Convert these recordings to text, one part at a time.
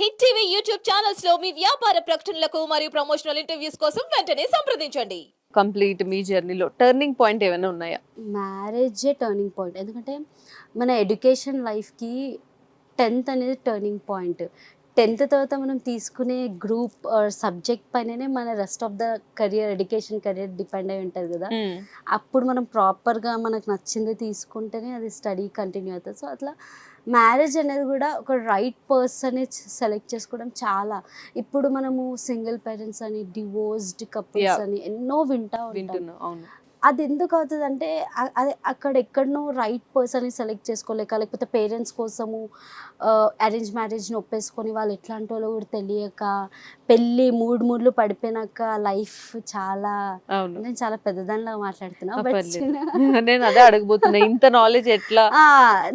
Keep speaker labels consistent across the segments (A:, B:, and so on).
A: Hit TV YouTube ఛానల్స్లో మీ వ్యాపార ప్రకటనలకు మరియు ప్రమోషనల్ ఇంటర్వ్యూస్ కోసం వెంటనే సంప్రదించండి.
B: కంప్లీట్ మీ జర్నీలో టర్నింగ్ పాయింట్ ఏమైనా ఉన్నాయా?
C: మ్యారేజే టర్నింగ్ పాయింట్. ఎందుకంటే మన ఎడ్యుకేషన్ లైఫ్కి టెన్త్ అనేది టర్నింగ్ పాయింట్. టెన్త్ తర్వాత మనం తీసుకునే గ్రూప్ సబ్జెక్ట్ పైననే మన rest of the career education career depend అయి ఉంటుంది కదా. అప్పుడు మనం ప్రాపర్గా మనకు నచ్చింది తీసుకుంటేనే అది స్టడీ కంటిన్యూ అవుతుంది. సో అట్లా మ్యారేజ్ అనేది కూడా ఒక రైట్ పర్సన్ సెలెక్ట్ చేసుకోవడం చాలా. ఇప్పుడు మనము సింగిల్ పేరెంట్స్ అని డివోర్స్డ్ కపుల్స్. అని ఎన్నో వింటా ఉంటాం. అది ఎందుకు అవుతుంది అంటే అది అక్కడ ఎక్కడనో రైట్ పర్సన్ని సెలెక్ట్ చేసుకోలేక లేకపోతే పేరెంట్స్ కోసము అరేంజ్ మ్యారేజ్ని ఒప్పేసుకొని వాళ్ళు ఎట్లాంటి వాళ్ళు కూడా తెలియక పెళ్ళి మూడు మూడ్లు పడిపోయినాక లైఫ్ చాలా నేను చాలా పెద్దదానిలా మాట్లాడుతున్నా.
B: నేను అదే అడగబోతున్నా ఇంత నాలెడ్జ్ ఎట్లా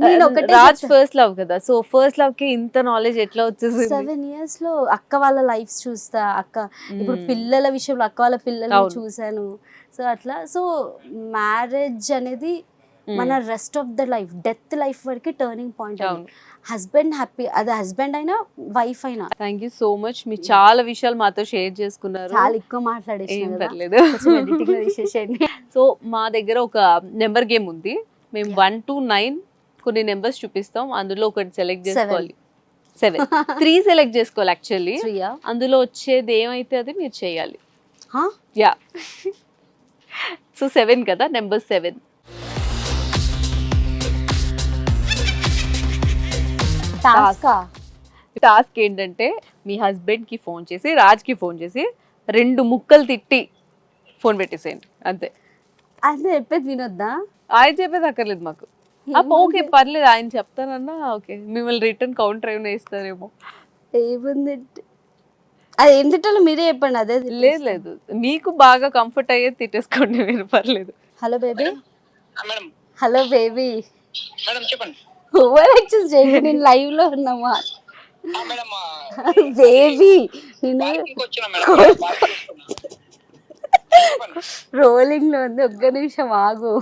C: నేను ఒకటే
B: రాజ్ ఫస్ట్ లవ్ కదా సో ఫస్ట్ లవ్కి ఇంత నాలెడ్జ్ ఎట్లా వచ్చేసింది
C: సెవెన్ ఇయర్స్లో అక్క వాళ్ళ లైఫ్ చూస్తా అక్క ఇప్పుడు. పిల్లల విషయంలో అక్క వాళ్ళ పిల్లల్ని
B: అవును.
C: సో అట్లా. సో మ్యారేజ్ అనేది. మన rest of the life death life వరకు టర్నింగ్ పాయింట్ హస్బెండ్ హ్యాపీ అది హస్బెండ్ అయినా వైఫ్ అయినా.
B: థ్యాంక్ యూ సో మచ్ మీరు చాలా విషయాలు మాతో షేర్ చేసుకున్నారు.
C: చాలా ఎక్కువ తీసేసేయండి.
B: సో మా దగ్గర ఒక నెంబర్ గేమ్ ఉంది. మేము వన్ టు నైన్ కొన్ని నెంబర్స్ చూపిస్తాం. అందులో ఒకటి సెలెక్ట్ చేసుకోవాలి. సెవెన్ త్రీ సెలెక్ట్ చేసుకోవాలి యాక్చువల్లీ అందులో వచ్చేది ఏమైతే అది మీరు చేయాలి? యా సో సెవెన్ కదా నెంబర్ సెవెన్
C: టాస్కా
B: టాస్క్ ఏంటంటే మీ హస్బెండ్కి ఫోన్ చేసి రాజ్కి ఫోన్ చేసి రెండు ముక్కలు తిట్టి ఫోన్ పెట్టేసేయండి. అంతే.
C: అంటే చెప్పేది వినొద్దా?
B: ఆయన చెప్పేది అక్కర్లేదు మాకు. ఓకే పర్లేదు ఆయన చెప్తానన్నా ఓకే. మిమ్మల్ని రిటర్న్ కౌంటర్ ఏమైనా ఇస్తారేమో.
C: ఏముంది? అది ఏం తిట్టాలో మీరే చెప్పండి అదే
B: లేదు లేదు. మీకు బాగా కంఫర్ట్ అయ్యేది తిట్టేసుకోండి మీరు పర్లేదు.
C: Hello baby.
D: ఆ, మేడం.
C: Hello baby.
D: మేడం చెప్పండి.
C: ఓవర్ యాక్షన్ చేయండి నేను లైవ్లో ఉన్నామా బేబీ నేను రోలింగ్లో ఉంది ఒక్క నిమిషం ఆగు.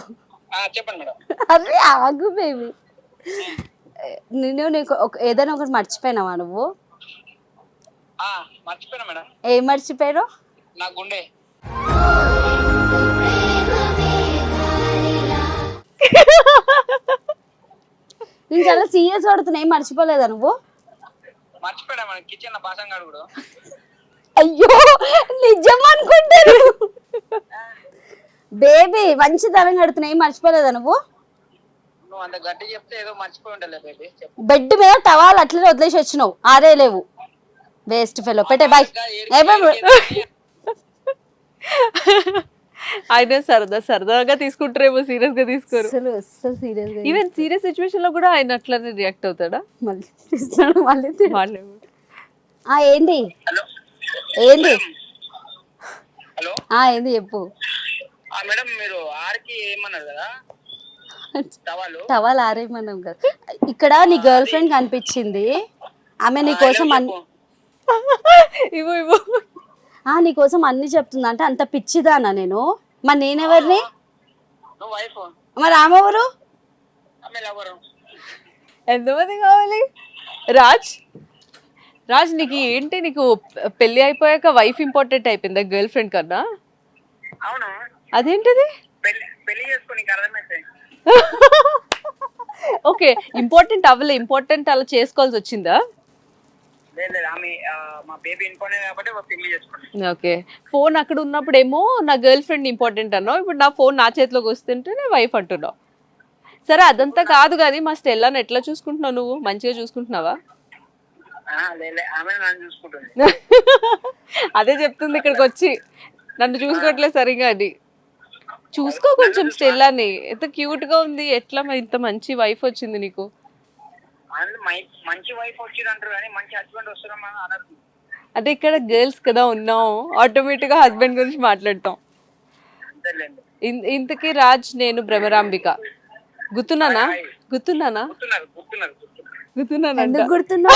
D: ఆ, చెప్పండి మేడం.
C: అరే ఆగు బేబీ. నేను నీకు ఒక ఏదైనా ఒకటి మర్చిపోయినావా నువ్వు?
D: మర్చిపోయినా మేడం.
C: ఏం మర్చిపోయారు?
D: నా గుండె.
C: నేను చాలా సీరియస్ పడుతున్నా ఏం మర్చిపోలేదా నువ్వు?
D: మర్చిపోయినా మేడం కిచెన్లో బాసం గారు కూడా.
C: అయ్యో నిజం అనుకుంటాను బేబీ మంచి తరం కడుతున్నా ఏం మర్చిపోలేదా నువ్వు?
D: నువ్వు అంత గట్టి చెప్తే ఏదో మర్చిపోయి ఉండాలి బేబీ చెప్పు.
C: బెడ్ మీద టవాల్ అట్లనే వదిలేసి వచ్చినావు ఆరే లేవు. వేస్ట్ ఫెలో పెట్టే బాయ్
B: ఆయన సరదా సరదాగా తీసుకుంటారేమో సీరియస్గా తీసుకోరు.
C: అసలు అసలు సీరియస్గా
B: ఈవెన్ సీరియస్ సిచ్యువేషన్లో కూడా ఆయన అట్లానే రియాక్ట్ అవుతాడా?
C: మళ్ళీ తీస్తున్నాడు, మళ్ళీ
B: వాళ్ళే
C: ఆ ఏంది?
D: హలో?
C: ఏంది?
D: హలో?
C: ఆ ఏంది చెప్పు.
D: ఆ మేడం మీరు ఆర్కి ఏమన్నారు కదా? టవాలు?
C: టవాల్ ఆరేయమన్నాం కదా. ఇక్కడ నీ గర్ల్ ఫ్రెండ్ కనిపించింది. ఆమె నీ కోసం
B: ఇవ్వు ఇవ్వు.
C: ఆ నీ కోసం అన్ని చెప్తుంది అంటే అంత పిచ్చిదానా నేను? మరి నేనెవరిని? మరి ఆమె ఎవరు?
D: ఆమె ఎవరు
B: ఎంతమంది కావాలి? రాజ్? రాజ్ నీకు ఏంటి? నీకు పెళ్ళి అయిపోయాక వైఫ్ ఇంపార్టెంట్ అయిపోయిందా గర్ల్ ఫ్రెండ్ కన్నా?
D: అవును?
B: అదేంటిది?
D: పెళ్ళి పెళ్ళి చేసుకుని నీకు అర్థమైతే.
B: ఓకే ఇంపార్టెంట్ అవ్వలే. ఇంపార్టెంట్ అలా చేసుకోవాల్సి వచ్చిందా?
D: లేదు లేదు. ఆమె ఆ, మా బేబీ ఇంకోనే కాబట్టి ఒక పెళ్ళి చేసుకుని
B: ఓకే. ఫోన్ అక్కడ ఉన్నప్పుడేమో నా గర్ల్ ఫ్రెండ్ ఇంపార్టెంట్ అన్నావు. ఇప్పుడు నా ఫోన్ నా చేతిలోకి వస్తుంటే నా వైఫ్ అంటున్నావు. సరే అదంతా కాదు కానీ మా స్టెల్లాని ఎట్లా చూసుకుంటున్నావు నువ్వు? మంచిగా చూసుకుంటున్నావా? అదే చెప్తుంది ఇక్కడికి వచ్చి. నన్ను చూసుకోవట్లేదు సరిగా అని చూసుకో కొంచెం స్టెల్లాని. ఎంత క్యూట్గా ఉంది. ఎట్లా ఇంత మంచి వైఫ్ వచ్చింది నీకు?
D: మంచి వైఫ్ వచ్చింది అంటారు కానీ మంచి హస్బెండ్ వస్తున్నామా అనరు.
B: అంటే ఇక్కడ గర్ల్స్ కదా ఉన్నాం. ఆటోమేటిక్గా హస్బెండ్ గురించి మాట్లాడతాం. ఇంతకీ రాజ్ నేను భ్రమరాంబిక. గుర్తున్నానా? గుర్తున్నానా?
C: ఎందుకు
B: గుర్తున్నా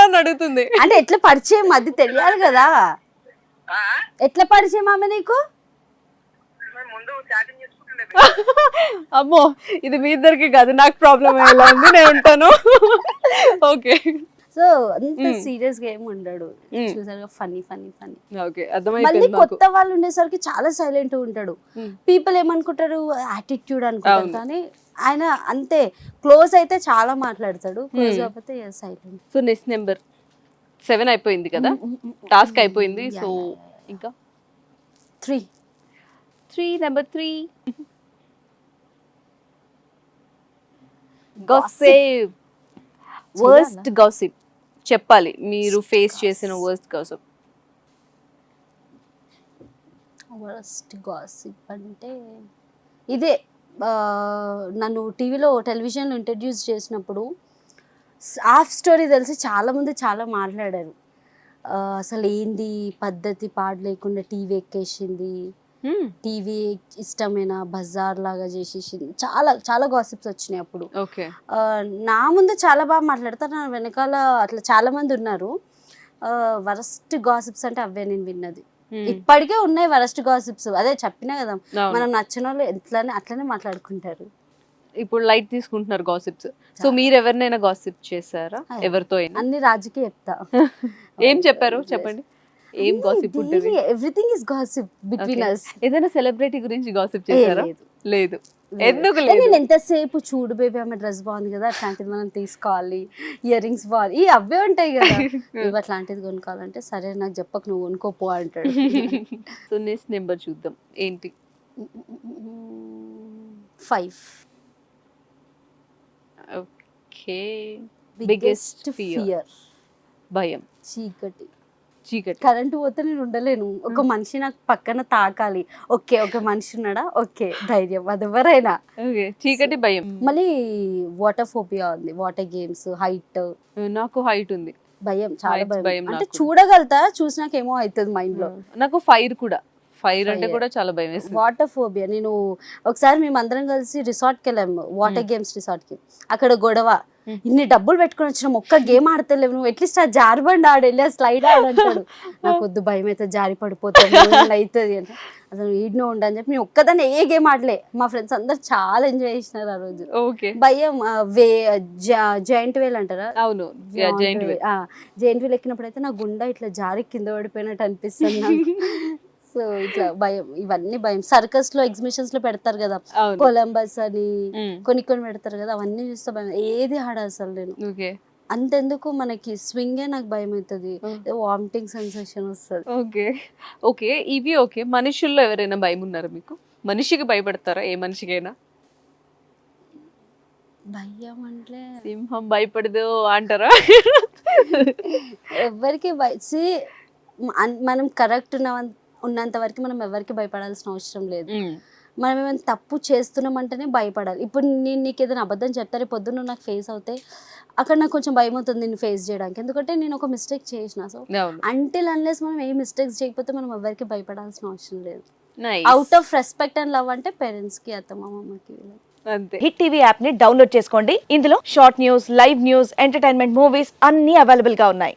B: అని అడుగుతుంది.
C: అంటే ఎట్లా పరిచయం? అది తెలియాలి కదా.
D: ఆ?
C: ఎట్లా పరిచయం ఆమె నీకు?
D: ముందు చాటింగ్
B: అమ్మో ఇది మీ ఇద్దరికి కాదు నాకు ప్రాబ్లం ఎలా ఉంది నేను ఉంటాను. ఓకే.
C: సో అంత
B: మ్మ్.
C: సీరియస్గా ఏమి ఉండడు.
B: మ్మ్.
C: చూసారుగా ఫనీ ఫనీ ఫనీ
B: ఓకే
C: మళ్ళీ కొత్త వాళ్ళు ఉండేసరికి చాలా సైలెంట్ ఉంటాడు. పీపుల్ ఏమనుకుంటారు? యాటిట్యూడ్ అనుకుంటారు. కానీ ఆయన అంతే క్లోజ్ అయితే చాలా మాట్లాడతాడు. క్లోజ్. కాకపోతే silent
B: so next number seven అయిపోయింది కదా? టాస్క్ అయిపోయింది. సో ఇంకా?
C: Three
B: three number three gossip worst gossip చెప్పాలి. మీరు ఫేస్ చేసిన వర్స్ట్ గాసిప్
C: వరస్ట్ గాసిప్ అంటే ఇదే నన్ను టీవీలో టెలివిజన్లో ఇంట్రడ్యూస్ చేసినప్పుడు హాఫ్ స్టోరీ తెలిసి చాలామంది చాలా మాట్లాడారు. అసలు ఏంది పద్ధతి పాడు లేకుండా టీవీ ఎక్కేసింది? టీవీ ఇష్టమైన బజార్ లాగా చేసేసింది చాలా చాలా గాసిప్స్ వచ్చినాయి అప్పుడు. నా ముందు చాలా బాగా మాట్లాడతారు. నా వెనకాల అట్లా చాలా మంది ఉన్నారు. వరస్ట్ గాసిప్స్ అంటే అవే నేను విన్నది. ఇప్పటికే ఉన్నాయి వరస్ట్ గాసిప్స్. అదే చెప్పినా కదా మనం నచ్చిన వాళ్ళు ఎట్లానే అట్లనే మాట్లాడుకుంటారు.
B: ఇప్పుడు లైట్ తీసుకుంటున్నారు గాసిప్స్. సో మీరు ఎవరినైనా గాసిప్ చేశారా. ఎవరితో
C: అన్ని రాజుకి చెప్తా.
B: ఏం చెప్పారు? చెప్పండి. ఏం గాసిప్ ఉంటుంది?
C: Everything is gossip between. Us
B: ఏదైనా సెలబ్రిటీ గురించి గాసిప్ చేశారా? లేదు. ఎందుకు లేదు?
C: నేను ఎంతసేపు చూడు బేబీ ఆమె డ్రెస్ బాగుంది కదా అట్లాంటిది మనం తీసుకోవాలి. ఇయర్ రింగ్స్ బాగుంది. ఈ అవే ఉంటాయి కదా. ఇవి అట్లాంటిది కొనుక్కోవాలంటే సరే నాకు చెప్పకు నువ్వు కొనుక్కోపో అంటాడు.
B: సో నెక్స్ట్ నెంబర్ చూద్దాం. ఏంటి?
C: Five
B: okay
C: biggest. ఫియర్
B: భయం.
C: చీకటి.
B: చీకటి.
C: కరెంటు పోతే నేను ఉండలేను. ఒక మనిషి నాకు పక్కన తాకాలి. ఓకే ఒక మనిషి ఉన్నాడా? ఓకే ధైర్యం. అది ఎవరైనా
B: చీకటి భయం.
C: మళ్ళీ వాటర్ ఫోబియా ఉంది. Water games height.
B: నాకు హైట్ ఉంది.
C: భయం చాలా భయం. అంటే. చూడగలుగుతా చూసినాక ఏమో అవుతుంది మైండ్లో
B: నాకు ఫైర్ కూడా. ఫైర్ అంటే. కూడా చాలా భయం వేస్తుంది.
C: Water phobia. నేను ఒకసారి మేము అందరం కలిసి రిసార్ట్కి వెళ్ళాము వాటర్ గేమ్స్ రిసార్ట్కి అక్కడ గొడవ. ఇన్ని డబ్బులు పెట్టుకుని వచ్చిన ఒక్క గేమ్ ఆడతలేవు. నువ్వు అట్లీస్ట్ ఆ జారిబండి ఆడు వెళ్ళి స్లైడ్ ఆడంటాడు. నాకు వద్దు భయం అయితే జారి పడిపోతాను అవుతుంది అంటే అసలు ఈడ్నో ఉండని చెప్పి మేము ఒక్కదాన్ని ఏ గేమ్ ఆడలే. మా ఫ్రెండ్స్ అందరు చాలా ఎంజాయ్ చేసినారు ఆ రోజు. భయం ఆ, వే జాయింట్ వేల్ అంటారా?
B: అవును. జాయింట్
C: వీల్ ఎక్కినప్పుడు అయితే నా గుండె ఇట్లా జారి కింద పడిపోయినట్టు అనిపిస్తుంది ఇట్లా భయం ఇవన్నీ భయం. సర్కస్లో ఎగ్జిబిషన్స్లో పెడతారు కదా. కొలంబస్ అని. కొన్ని కొన్ని పెడతారు కదా అవన్నీ చూస్తే భయం. ఏది ఆడ అసలు నేను. అంతెందుకు మనకి స్వింగే నాకు భయం అవుతుంది. వామిటింగ్ సెన్సేషన్ వస్తుంది.
B: ఓకే. ఓకే ఇవి ఓకే. మనుషుల్లో ఎవరైనా భయం ఉన్నారా మీకు? మనిషికి భయపడతారా? ఏ మనిషికైనా?
C: భయం అంటే
B: సింహం భయపడదు అంటారా?
C: ఎవరికి భయ మన- మనం కరెక్ట్ ఉన్న ఉన్నంత వరకు మనం ఎవరికి భయపడాల్సిన అవసరం లేదు. మనం ఏమైనా తప్పు చేస్తున్నామంటేనే భయపడాలి. ఇప్పుడు నేను నీకు ఏదైనా అబద్ధం చెప్తారే పొద్దున్న నాకు ఫేస్ అవుతే అక్కడ నాకు కొంచెం భయం అవుతుంది నేను ఫేస్ చేయడానికి. ఎందుకంటే నేను ఒక మిస్టేక్ చేసిన సో అంటిల్ అన్లెస్ మనం ఏ మిస్టేక్స్ చేయకపోతే మనం ఎవరికి భయపడాల్సిన అవసరం లేదు. Out of respect and love అంటే పేరెంట్స్కి అత్తమ్మ అమ్మమ్మకి వీళ్ళకి.
B: అంతే
E: హిట్ టీవీ యాప్ని డౌన్లోడ్ చేసుకోండి. ఇందులో short news live news entertainment movies అన్ని అవైలబుల్గా ఉన్నాయి.